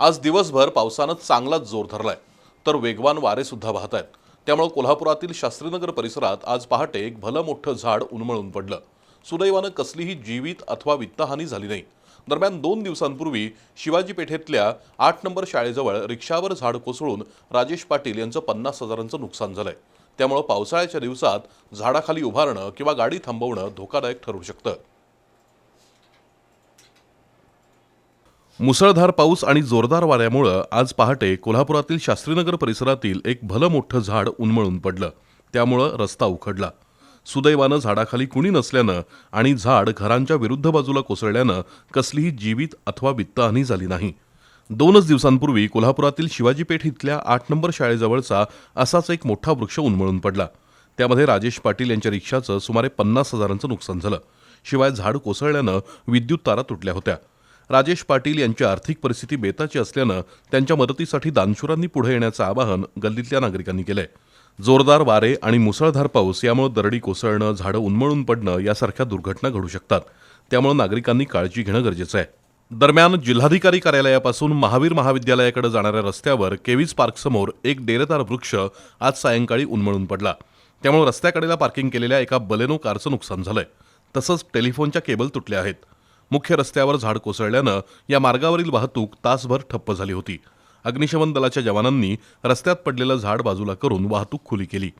आज दिवसभर पावसानं चांगलाच जोर धरलाय. तर वेगवान वारेसुद्धा वाहत आहेत. त्यामुळं कोल्हापुरातील शास्त्रीनगर परिसरात आज पहाटे एक भलं मोठं झाड उन्मळून पडलं. सुदैवानं कसलीही जीवित अथवा वित्तहानी झाली नाही. दरम्यान दोन दिवसांपूर्वी शिवाजी पेठेतल्या आठ नंबर शाळेजवळ रिक्षावर झाड कोसळून राजेश पाटील यांचं पन्नास हजारांचं नुकसान झालंय. त्यामुळं पावसाळ्याच्या दिवसात झाडाखाली उभारणं किंवा गाडी थांबवणं धोकादायक ठरू शकतं. मुसळधार पाऊस आणि जोरदार वाऱ्यामुळं आज पहाटे कोल्हापुरातील शास्त्रीनगर परिसरातील एक भलं मोठं झाड उन्मळून पडलं. त्यामुळं रस्ता उखडला. सुदैवानं झाडाखाली कुणी नसल्यानं आणि झाड घरांच्या विरुद्ध बाजूला कोसळल्यानं कसलीही जीवित अथवा वित्तहानी झाली नाही. दोनच दिवसांपूर्वी कोल्हापुरातील शिवाजीपेठ इथल्या आठ नंबर शाळेजवळचा असाच एक मोठा वृक्ष उन्मळून पडला. त्यामध्ये राजेश पाटील यांच्या रिक्षाचं सुमारे पन्नास हजारांचं नुकसान झालं. शिवाय झाड कोसळल्यानं विद्युत तारा तुटल्या होत्या. राजेश पाटील यांची आर्थिक परिस्थिती बेताची असल्यानं त्यांच्या मदतीसाठी दानशुरांनी पुढे येण्याचं आवाहन गल्लीतल्या नागरिकांनी केलंय. जोरदार वारे आणि मुसळधार पाऊस यामुळे दरडी कोसळणं झाडं उन्मळून पडणं यासारख्या दुर्घटना घडू शकतात. त्यामुळे नागरिकांनी काळजी घेणं गरजेचं आहे. दरम्यान जिल्हाधिकारी कार्यालयापासून महावीर महाविद्यालयाकडे जाणाऱ्या रस्त्यावर केवीज पार्कसमोर एक डेरेदार वृक्ष आज सायंकाळी उन्मळून पडला. त्यामुळे रस्त्याकडेला पार्किंग केलेल्या एका बलेनो कारचं नुकसान झालंय. तसंच टेलिफोनच्या केबल तुटल्या आहेत. मुख्य रस्त्यावर झाड कोसळल्यानं या मार्गावरील वाहतूक तासभर ठप्प झाली होती. अग्निशमन दलाच्या जवानांनी रस्त्यात पडलेलं झाड बाजूला करून वाहतूक खुली केली.